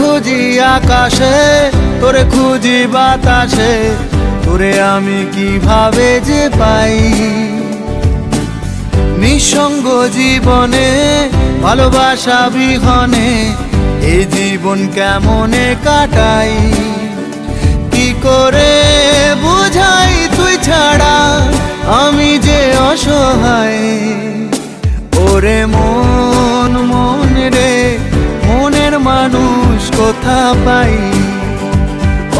খুঁজি আকাশে, তোরে খুঁজি বাতাসে, তোরে আমি কীভাবে যে পাই? নিঃসঙ্গ জীবনে, ভালোবাসা বিহনে এই জীবন কেমনে কাটাই? কি করে বুঝাই তুই ছাড়া, আমি যে অসহায়? ওরে মন কোথা পাই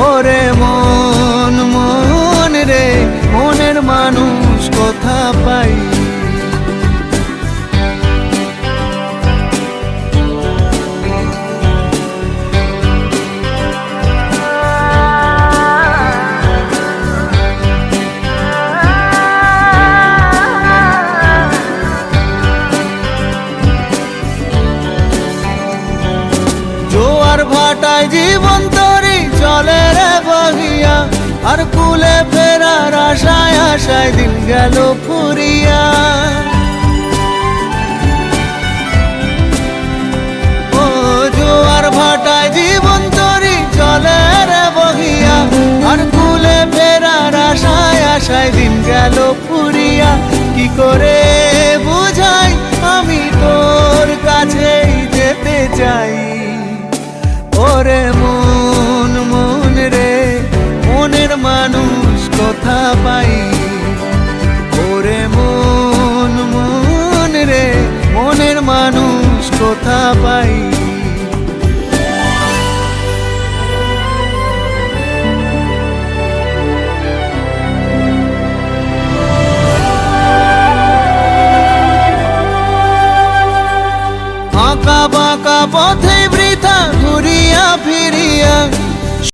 ওরে মন। ভাটায় জীবন তরি, চলে রে বহিয়া। আর কুলে ফেরার আশায় আশায় দিন গেল ফুরিয়া। জীবন তরি, চলে বহিয়া। আর কুলে ফেরার আশায় আশায় দিন গেল ফুরিয়া। কি করে ওরে মন মন রে, মনের মানুষ কোথা পাই। ওরে মন মন রে, মনের মানুষ কোথা পাই। আঁকা বাঁকা পথে ঘুরিয়া ফিরিয়া